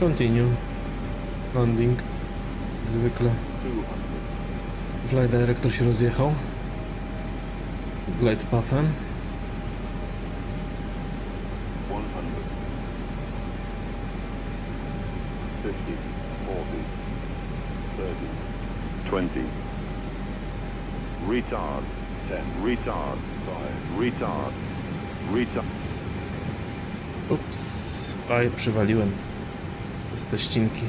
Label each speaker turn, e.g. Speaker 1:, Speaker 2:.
Speaker 1: Continue. Landing. Zwykle.
Speaker 2: 200.
Speaker 1: Fly Director się rozjechał. Glide pathem.
Speaker 2: 100. 50. 40. 30. 20. Retard. 10. Retard. 5. Retard. Retard.
Speaker 1: Ups. Aj, przywaliłem. Z te ścinki.